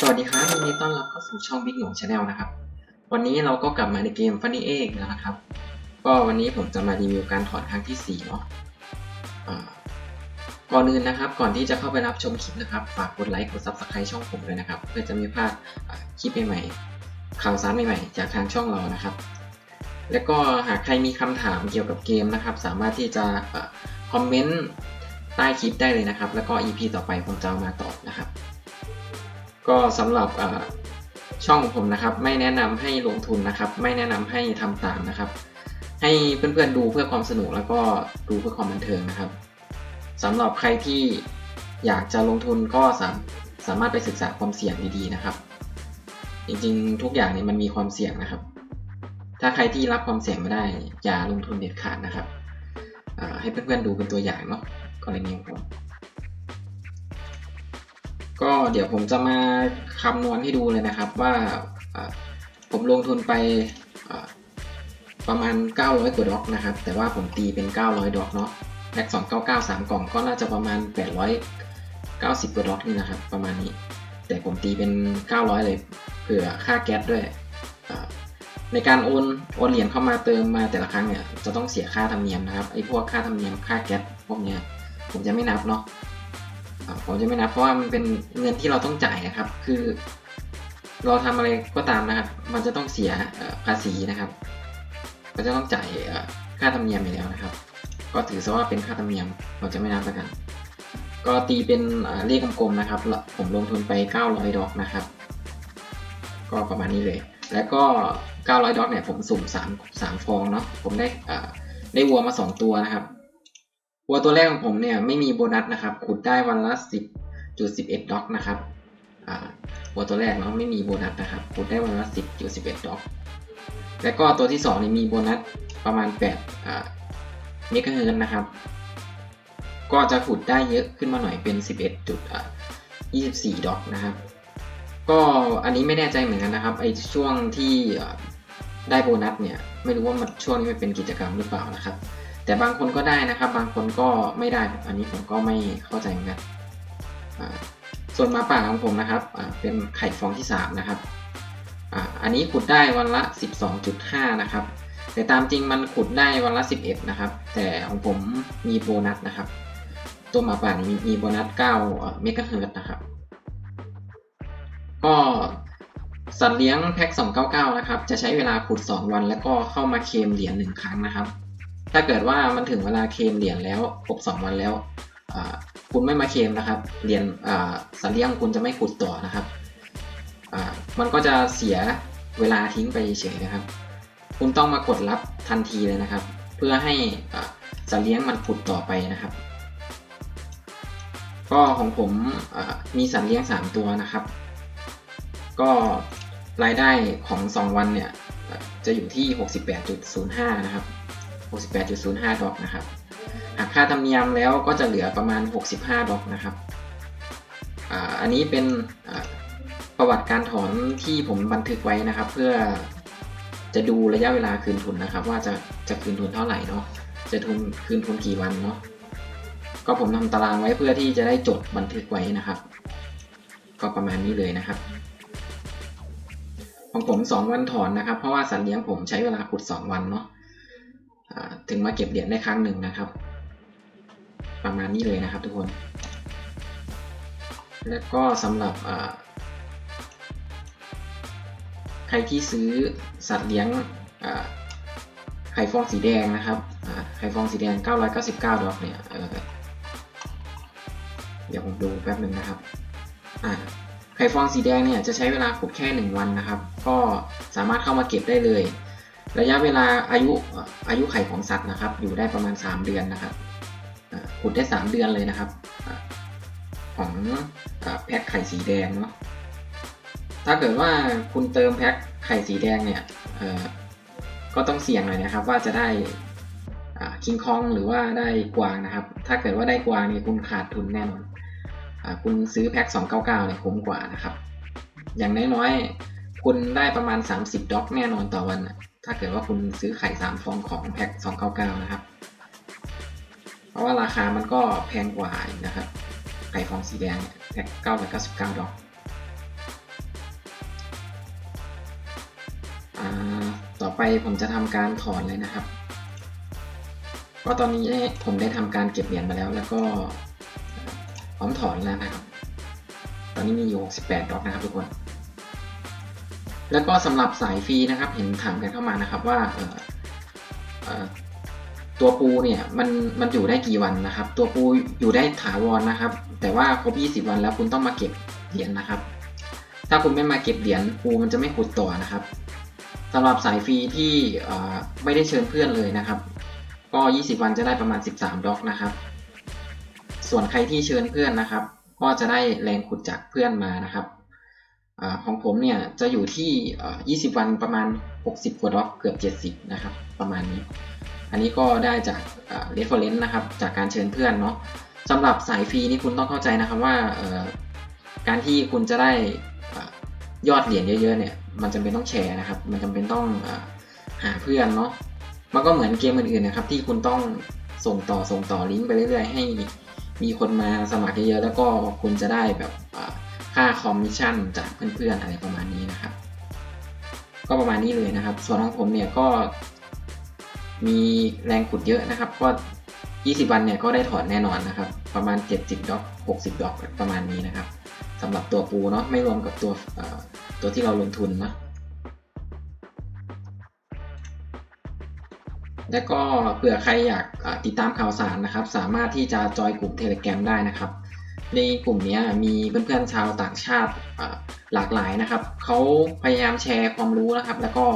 สวัสดีครับยินดีต้อนรับเข้าสู่ช่อง Big หนุ่มชาแนลนะครับ วันนี้เราก็กลับมาในเกม Funny Egg แล้วนะครับ ก็วันนี้ผมจะมารีวิวการถอนครั้งที่4เนาะก่อนอื่นนะครับ ก่อนที่จะเข้าไปรับชมคลิปนะครับ ฝากกดไลค์กด Subscribe ช่องผมด้วยนะครับ เพื่อจะไม่พลาดคลิปใหม่ๆข่าวสารใหม่ๆ จากทางช่องเรานะครับ แล้วก็หากใครมีคำถามเกี่ยวกับเกมนะครับ สามารถที่จะคอมเมนต์ใต้คลิปได้เลยนะครับ แล้วก็ EP ต่อไปผมจะมาตอบนะครับ ก็สำหรับช่องของผมนะครับ ไม่แนะนำให้ลงทุนนะครับ ไม่แนะนำให้ทำตามนะครับ ให้เพื่อนๆดูเพื่อความสนุกแล้วก็ดูเพื่อความบันเทิงนะครับสำหรับใครที่อยากจะลงทุนก็สามสามารถไปศึกษาความเสี่ยงดีๆนะครับ จริงๆ ทุกอย่างเนี่ยมันมีความเสี่ยงนะครับ ถ้าใครที่รับความเสี่ยงไม่ได้ อย่าลงทุนเด็ดขาดนะครับให้เพื่อนๆดูเป็นตัวอย่างเนาะกรณีของผม เดี๋ยวผมจะมาคำนวณให้ดูเลยนะครับว่าผมลงทุนไปประมาณ 900 กว่าดอกนะครับ แต่ว่าผมตีเป็น 900 ดอกเนาะแพ็ก299 3กล่องก็น่าจะประมาณ 890 กว่าดอกนี่นะครับ ประมาณนี้ แต่ผมตีเป็น 900 เลยเผื่อค่าแก๊สด้วย ในการโอนโอนเหรียญเข้ามาเติมมาแต่ละครั้งเนี่ยจะต้องเสียค่าธรรมเนียมนะครับไอ้พวกค่าธรรมเนียมค่าแก๊สพวกเนี้ยผมจะไม่นับเนาะ ผมจะไม่นับเพราะว่ามันเป็นเงินที่เราต้องจ่ายนะครับ คือ เราทำอะไรก็ตามนะครับ มันจะต้องเสียภาษีนะครับก็จะต้องจ่ายค่าธรรมเนียมอยู่แล้วนะครับ ก็ถือซะว่าเป็นค่าธรรมเนียมเราจะไม่นับแล้วกัน ก็ตีเป็นเลขกลมๆนะครับ ผมลงทุนไป 900ดอกนะครับ ก็ประมาณนี้เลย แล้วก็ 900ดอกเนี่ยผมสุ่ม 3 3 ฟองเนาะผมได้ได้วัวมา 2 ตัวนะครับ วัวตัวแรกของผมเนี่ยไม่มีโบนัสนะครับ ขุดได้วันละ 10.11 ด็อกนะครับวัวตัวแรกเนาะไม่มีโบนัสนะครับ ขุดได้วันละ 10.11 ด็อก แล้วก็ตัวที่2นี่มีโบนัสประมาณ8อ่าเมกะเฮิร์นะครับ ก็จะขุดได้เยอะขึ้นมาหน่อยเป็น 11จุดอ่า24 ด็อกนะครับ ก็อันนี้ไม่แน่ใจเหมือนกันนะครับไอช่วงที่ได้โบนัสเนี่ยไม่รู้ว่ามันช่วงนี้มันเป็นกิจกรรมหรือเปล่านะครับ แต่บางคนก็ได้นะครับ บางคนก็ไม่ได้ อันนี้ผมก็ไม่เข้าใจเหมือนกันส่วนมาป่าของผมนะครับ เป็นไข่ฟองที่ 3 นะครับอ,อันนี้ขุดได้วันละ 12.5 นะครับ แต่ตามจริงมันขุดได้วันละ 11 นะครับ แต่ของผมมีโบนัสนะครับ ตัวหมาป่านี่มีโบนัส 9 เมกะเฮิร์ตนะครับ ก็สัตว์เลี้ยงแพ็ก299 นะครับ จะใช้เวลาขุด 2 วัน แล้วก็เข้ามาเคมเหรียญ1ครั้งนะครับ ถ้าเกิดว่ามันถึงเวลาเคลมเหรียญแล้วครบ2วันแล้ว คุณไม่มาเคลมนะครับ เหรียญสัตว์เลี้ยงคุณจะไม่ขุดต่อนะครับ มันก็จะเสียเวลาทิ้งไปเฉยนะครับ คุณต้องมากดรับทันทีเลยนะครับ เพื่อให้สัตว์เลี้ยงมันขุดต่อไปนะครับ ก็ของผมมีสัตว์เลี้ยง 3 ตัวนะครับ ก็รายได้ของ 2 วันเนี่ยจะอยู่ที่ 68.05 นะครับ 68.05 ดอกนะครับหากค่าธรรมเนียมแล้วก็จะเหลือประมาณ 65 ดอกนะครับ อันนี้เป็นประวัติการถอนที่ผมบันทึกไว้นะครับ เพื่อจะดูระยะเวลาคืนทุนนะครับ ว่าจะจะคืนทุนเท่าไหร่เนาะจะทุนคืนทุนกี่วันเนาะก็ผมทำตารางไว้เพื่อที่จะได้จดบันทึกไว้นะครับ ก็ประมาณนี้เลยนะครับ ของผม 2 วันถอนนะครับ เพราะว่าสัตว์เลี้ยงผมใช้เวลาขุด 2 วันเนาะ ถึงมาเก็บเหรียญได้ครั้งหนึ่งนะครับ ประมาณนี้เลยนะครับทุกคน แล้วก็สำหรับใครที่ซื้อสัตว์เลี้ยงไข่ฟองสีแดงนะครับไข่ฟองสีแดง 999 ดอกเนี่ยเเดี๋ยวผมดูแป๊บหนึ่งนะครับไข่ฟองสีแดงเนี่ยจะใช้เวลาขุดแค่ 1 วันนะครับ ก็สามารถเข้ามาเก็บได้เลย ระยะเวลาอายุอายุไข่ของสัตว์นะครับ อยู่ได้ประมาณ 3 เดือนนะครับขุดได้ 3 เดือนเลยนะครับ ของอแพ็คไข่สีแดงเนาะถ้าเกิดว่าคุณเติมแพ็คไข่สีแดงเนี่ยก็ต้องเสี่ยงหน่อยนะครับ ว่าจะได้คิงคองหรือว่าได้กวางนะครับ ถ้าเกิดว่าได้กวางเนี่ยคุณขาดทุนแน่นอนอคุณซื้อแพ็ค299เนี่ยคุ้มกว่านะครับ อย่างน้อยๆคุณได้ประมาณ 30ด็อกแน่นอนต่อวันนะ ถ้าเกิดว่าคุณซื้อไข่ 3 ฟองของแพ็ค299 นะครับ เพราะว่าราคามันก็แพงกว่านะครับ ไข่ฟองสีแดงแพ็ค999 ดอกต่อไปผมจะทำการถอนเลยนะครับก็ตอนนี้ผมได้ทำการเก็บเหรียญมาแล้ว แล้วก็พร้อมถอนแล้วนะครับ ตอนนี้มีอยู่ 68ดอกนะครับทุกคน แล้วก็สำหรับสายฟรีนะครับ เห็นถามกันเข้ามานะครับว่าเออตัวปูเนี่ยมันมันอยู่ได้กี่วันนะครับ ตัวปูอยู่ได้ถาวรนะครับ แต่ว่าครบ 20 วันแล้วคุณต้องมาเก็บเหรียญนะครับ ถ้าคุณไม่มาเก็บเหรียญปูมันจะไม่ขุดต่อนะครับสำหรับสายฟรีที่ไม่ได้เชิญเพื่อนเลยนะครับ ก็ 20 วันจะได้ประมาณ 13ด็อกนะครับ ส่วนใครที่เชิญเพื่อนนะครับ ก็จะได้แรงขุดจากเพื่อนมานะครับ อของผมเนี่ยจะอยู่ที่ 20 วันประมาณ 60กว่าดอกเกือบ 70 นะครับ ประมาณนี้ อันนี้ก็ได้จากเอ่อ reference นะครับ จากการเชิญเพื่อนเนาะสำหรับสายฟรีนี่คุณต้องเข้าใจนะครับว่าการที่คุณจะได้ยอดเหรียญเยอะๆเนี่ย มันจำเป็นต้องแชร์นะครับ มันจำเป็นต้องอหาเพื่อนเนาะ มันก็เหมือนเกมอื่นๆนะครับ ที่คุณต้องส่งต่อส่งต่อลิงก์ไปเรื่อยๆ ให้มีคนมาสมัครเยอะๆแล้วก็คุณจะได้แบบ ค่าคอมมิชชั่นจากเพื่อนๆอะไรประมาณนี้นะครับ ก็ประมาณนี้เลยนะครับ ส่วนของผมเนี่ยก็มีแรงขุดเยอะนะครับ ก็ 20 วันเนี่ยก็ได้ถอนแน่นอนนะครับ ประมาณ 70 ดอก 60 ดอกประมาณนี้นะครับสำหรับตัวปูเนาะไม่รวมกับตัวตัวที่เราลงทุนเนาะและก็เผื่อใครอยากติดตามข่าวสารนะครับ สามารถที่จะจอยกลุ่ม Telegram ได้นะครับ ในกลุ่มนี้มีเพื่อนๆชาวต่างชาติหลากหลายนะครับ เขาพยายามแชร์ความรู้นะครับ แล้วก็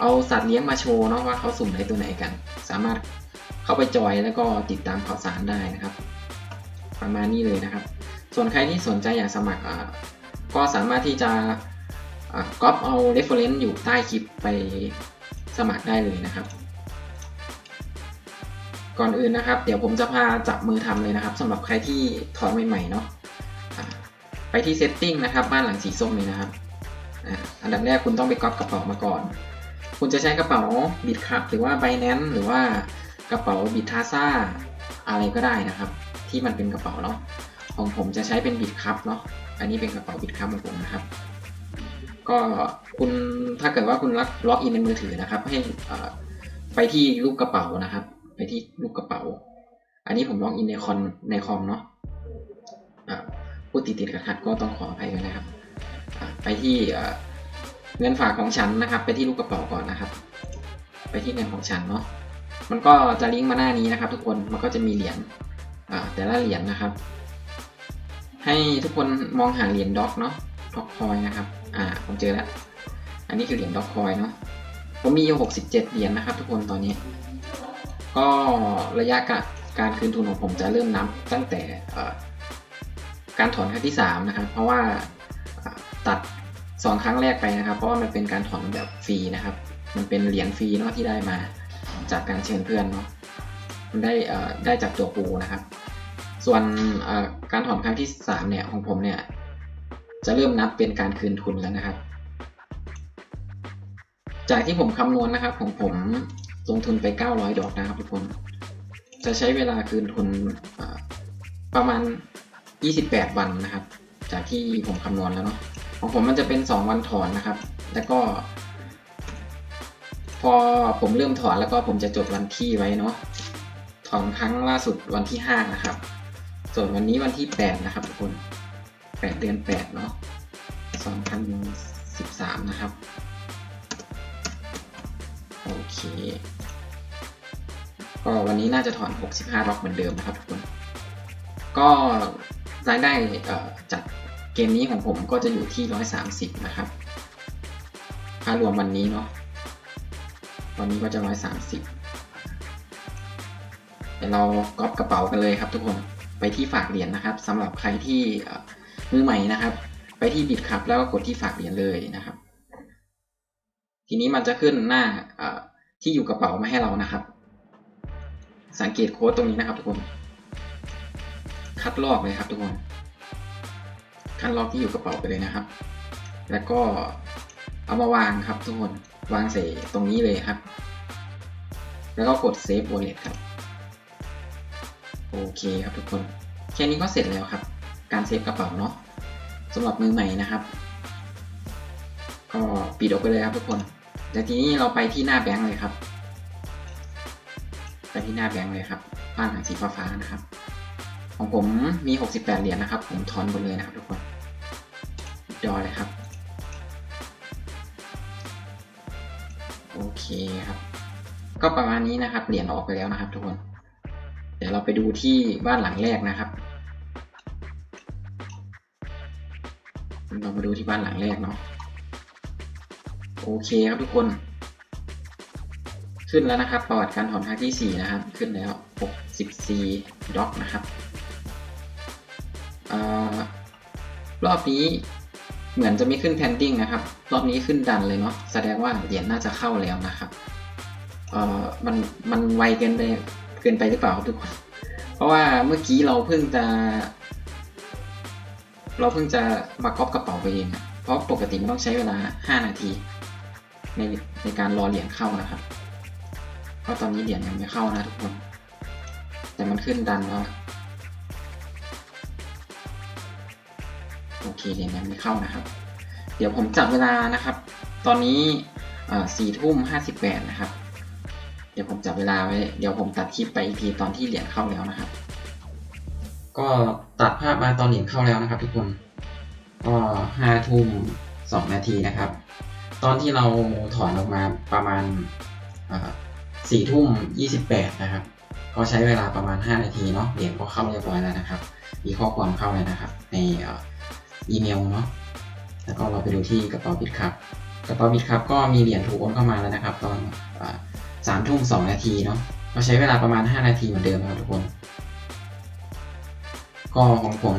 เอาสัตว์เลี้ยงมาโชว์เนาะว่าเขาสุ่มไหนตัวไหนกัน สามารถเข้าไปจอยแล้วก็ติดตามข่าวสารได้นะครับ ประมาณนี้เลยนะครับ ส่วนใครที่สนใจอยากสมัครก็สามารถที่จะก๊อปเอา reference อยู่ใต้คลิปไปสมัครได้เลยนะครับ ก่อนอื่นนะครับ เดี๋ยวผมจะพาจับมือทำเลยนะครับสำหรับใครที่ถอนใหม่ๆเนาะไปที่ setting นะครับ บ้านหลังสีส้มนี้นะครับอันดับแรกคุณต้องไปก๊อปกระเป๋ามาก่อน คุณจะใช้กระเป๋าบิดคับหรือว่า Binance หรือว่ากระเป๋าบิดทาซ่าอะไรก็ได้นะครับ ที่มันเป็นกระเป๋าเนาะของผมจะใช้เป็นบิดคับเนาะอันนี้เป็นกระเป๋าบิดคับของผมนะครับ ก็คุณถ้าเกิดว่าคุณล็อกอินในมือถือนะครับ ให้อ่าไปที่รูปกระเป๋านะครับ ไปที่รูปกระเป๋า อันนี้ผมล็อกอินในคอนในคอมเนาะอ่าพูดติดติดๆขัดก็ต้องขออภัยกันนะครับ ไปที่เงินฝากของฉันนะครับ ไปที่รูปกระเป๋าก่อนนะครับ ไปที่เงินของฉันเนาะ มันก็จะลิงก์มาหน้านี้นะครับ ทุกคน มันก็จะมีเหรียญอ่าแต่ละเหรียญนะครับ ให้ทุกคนมองหาเหรียญด็อกเนาะด็อกคอยนะครับ อ่า ผมเจอแล้ว อันนี้คือเหรียญด็อกคอยเนาะ ผมมีอยู่67 เหรียญนะครับ ทุกคนตอนนี้ ก็ระยะกะการคืนทุนของผมจะเริ่มนับตั้งแต่การถอนครั้งที่3นะครับ เพราะว่าตัด 2 ครั้งแรกไปนะครับ เพราะว่ามันเป็นการถอนแบบฟรีนะครับ มันเป็นเหรียญฟรีเนาะที่ได้มาจากการเชิญเพื่อนเนาะมันได้ได้จากตัวปูนะครับ ส่วนการถอนครั้งที่3เนี่ยของผมเนี่ยจะเริ่มนับเป็นการคืนทุนแล้วนะครับ จากที่ผมคำนวณนะครับของผม ลงทุนไป 900 ดอกนะครับทุกคน จะใช้เวลาคืนทุนประมาณ 28 วันนะครับ จากที่ผมคำนวณแล้วเนาะของผมมันจะเป็น 2 วันถอนนะครับ แล้วก็ พอผมเริ่มถอนแล้วก็ผมจะจดวันที่ไว้เนาะถอนครั้งล่าสุดวันที่ 5 นะครับ ส่วนวันนี้วันที่ 8 นะครับทุกคน 8 เดือน 8 เนาะ2013 นะครับ โอเคก็วันนี้น่าจะถอน 65ล็อกเหมือนเดิมนะครับทุกคน ก็รายได้จากเกมนี้ของผมก็จะอยู่ที่ 130 นะครับถ้ารวมวันนี้เนาะวันนี้ก็จะ 130 เดี๋ยวเราก๊อปกระเป๋ากันเลยครับทุกคน ไปที่ฝากเหรียญนะครับสำหรับใครที่มือใหม่นะครับ ไปที่บิดครับแล้วก็กดที่ฝากเหรียญเลยนะครับ ทีนี้มันจะขึ้นหน้าที่อยู่กระเป๋ามาให้เรานะครับ สังเกตโค้ดตรงนี้นะครับทุกคน คัดลอกเลยครับทุกคน คัดลอกที่อยู่กระเป๋าไปเลยนะครับ แล้วก็เอามาวางครับทุกคน วางใส่ตรงนี้เลยครับ แล้วก็กด Save Wallet ครับ โอเคครับทุกคน แค่นี้ก็เสร็จแล้วครับ การเซฟกระเป๋าเนาะสำหรับมือใหม่นะครับ ก็ปิดออกไปเลยครับทุกคน เดี๋ยวทีนี้เราไปที่หน้าแบงค์เลยครับ ไปที่หน้าแบงค์เลยครับ บ้านหลังสีฟ้าๆนะครับ ของผมมี 68 เหรียญนะครับ ผมถอนหมดเลยนะครับทุกคนยอเลยครับ โอเคครับ ก็ประมาณนี้นะครับ เหรียญออกไปแล้วนะครับทุกคน เดี๋ยวเราไปดูที่บ้านหลังแรกนะครับ เรามาดูที่บ้านหลังแรกเนาะ โอเคครับทุกคน ขึ้นแล้วนะครับ ประวัติการถอนครั้งที่ 4 นะครับ ขึ้นแล้ว 64ด็อกนะครับออรอบนี้เหมือนจะไม่ขึ้นแพนดิ้งนะครับ รอบนี้ขึ้นดันเลยเนาะแสดงว่าเหรียญน่าจะเข้าแล้วนะครับเออมันมันไวเกินไปเกินไปหรือเปล่าครับทุกคน เพราะว่าเมื่อกี้เราเพิ่งจะ เราเพิ่งจะมาก๊อปกระเป๋าไปเอง เพราะปกติมันต้องใช้เวลา 5 นาที ในในการรอเหรียญเข้านะครับเพราะตอนนี้เหรียญยังไม่เข้านะทุกคน แต่มันขึ้นดันแล้วโอเคเหรียญยังไม่เข้านะครับ เดี๋ยวผมจับเวลานะครับ ตอนนี้สี่ทุ่มห้าสิบแปดนะครับ เดี๋ยวผมจับเวลาไว้ เดี๋ยวผมตัดคลิปไปอีกทีตอนที่เหรียญเข้าแล้วนะครับ ก็ตัดภาพมาตอนเหรียญเข้าแล้วนะครับ ทุกคน ก็ห้าทุ่มสองนาทีนะครับ ตอนที่เราถอนออกมาประมาณสี่ทุ่มยี่สิบแปดนะครับ ก็ใช้เวลาประมาณ 5 นาทีเนาะเหรียญก็เข้าเรียบร้อยแล้วนะครับ มีข้อความเข้าแล้วนะครับ ในอีเมลเนาะแล้วก็เราไปดูที่กระเป๋าบิตครับกระเป๋าบิตครับก็มีเหรียญถูกโอนเข้ามาแล้วนะครับ ตอนสามทุ่มสองนาทีเนาะก็ใช้เวลาประมาณ 5 นาทีเหมือนเดิมครับทุกคนก็ของผม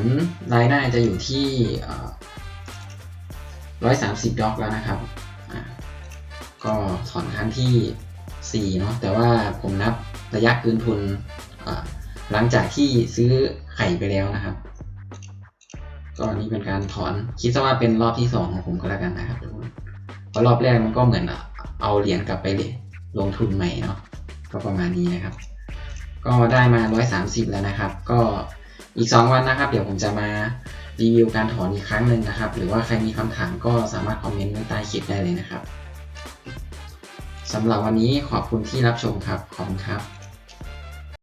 รายได้จะอยู่ที่ร้อยสามสิบด็อกแล้วนะครับ ก็ถอนครั้งที่ 4 เนาะแต่ว่าผมนับระยะคืนทุนหลังจากที่ซื้อไข่ไปแล้วนะครับ ก็นี่เป็นการถอนคิดซะว่าเป็นรอบที่ 2 ของผมก็แล้วกันนะครับทุกคนเพราะรอบแรกมันก็เหมือนเอาเหรียญกลับไปลยลงทุนใหม่เนาะก็ประมาณนี้นะครับ ก็ได้มา 130 แล้วนะครับ ก็อีก 2 วันนะครับ เดี๋ยวผมจะมารีวิวการถอนอีกครั้งหนึ่งนะครับ หรือว่าใครมีคำถามก็สามารถคอมเมนต์ไว้ใต้คลิปได้เลยนะครับ สำหรับวันนี้ขอบคุณที่รับชมครับ ขอบคุณครับ